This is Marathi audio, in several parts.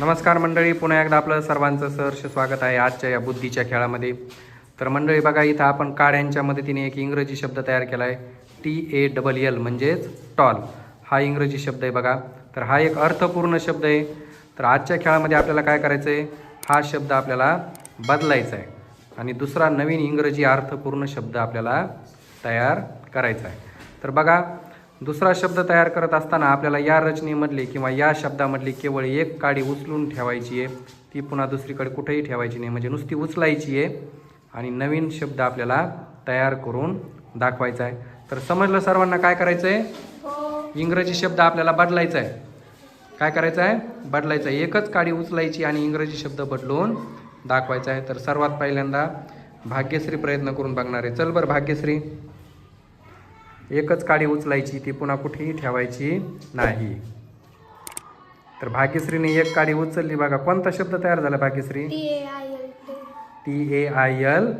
नमस्कार मंडळी पुन्हा एकदा आपलं सर्वांचं सहर्ष स्वागत आहे आजच्या या बुद्धीच्या खेळामध्ये. तर मंडळी बघा इथं आपण काड्यांच्या मदतीने एक इंग्रजी शब्द तयार केला आहे टी ए डबल एल म्हणजेच टॉल. हा इंग्रजी शब्द आहे बघा. तर हा एक अर्थपूर्ण शब्द आहे. तर आजच्या खेळामध्ये आपल्याला काय करायचं आहे हा शब्द आपल्याला बदलायचा आहे. आणि दुसरा नवीन इंग्रजी अर्थपूर्ण शब्द आपल्याला तयार करायचा आहे. तर बघा दुसरा शब्द तयार करत असताना आपल्याला या रचनेमधली किंवा या शब्दामधली केवळ एक काडी उचलून ठेवायची आहे. ती पुन्हा दुसरीकडे कुठेही ठेवायची नाही. म्हणजे नुसती उचलायची आहे आणि नवीन शब्द आपल्याला तयार करून दाखवायचा आहे. तर समजलं सर्वांना काय करायचं आहे इंग्रजी शब्द आपल्याला बदलायचा आहे. काय करायचं आहे? बदलायचं आहे. एकच काडी उचलायची आणि इंग्रजी शब्द बदलून दाखवायचा आहे. तर सर्वात पहिल्यांदा भाग्यश्री प्रयत्न करून बघणार आहे. चल बरं भाग्यश्री. एकच काडी उचलायची ती पुन्हा कुठेही ठेवायची नाही. तर भाग्यश्रीने एक काडी उचलली. बघा कोणता शब्द तयार झाला Bhagyashree? T A I L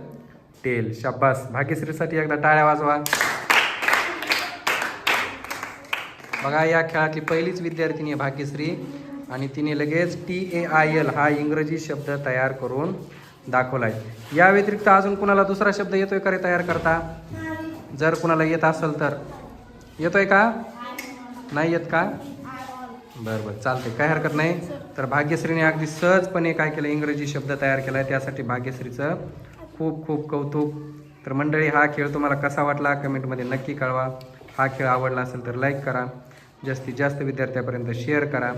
tail. शाबास. भाग्यश्रीसाठी एकदा टाळ्या वाजवा. बघा या खेळातली पहिलीच विद्यार्थिनी आहे भाग्यश्री आणि तिने लगेच टी ए आय एल हा इंग्रजी शब्द तयार करून दाखवलाय. या व्यतिरिक्त अजून कुणाला दुसरा शब्द येतोय का रे तयार करता? जर कुणाला येत असेल तर. येतोय का? नाही येत का? बरं बरं. चालते काय हरकत नाही. तर भाग्यश्रीने अगदी सहजपणे काय केलं? इंग्रजी शब्द तयार केला आहे त्यासाठी भाग्यश्रीचं खूप खूप कौतुक. तर मंडळी हा खेळ तुम्हाला कसा वाटला? कमेंटमध्ये नक्की कळवा. हा खेळ आवडला असेल तर लाईक करा. जास्तीत जास्त विद्यार्थ्यापर्यंत शेअर करा.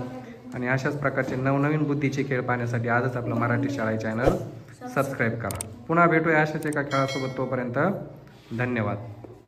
आणि अशाच प्रकारचे नवनवीन बुद्धीचे खेळ पाहण्यासाठी आजच आपलं मराठी शाळा चॅनल सबस्क्राईब करा. पुन्हा भेटूया अशाच एका खेळासोबत तोपर्यंत. धन्यवाद.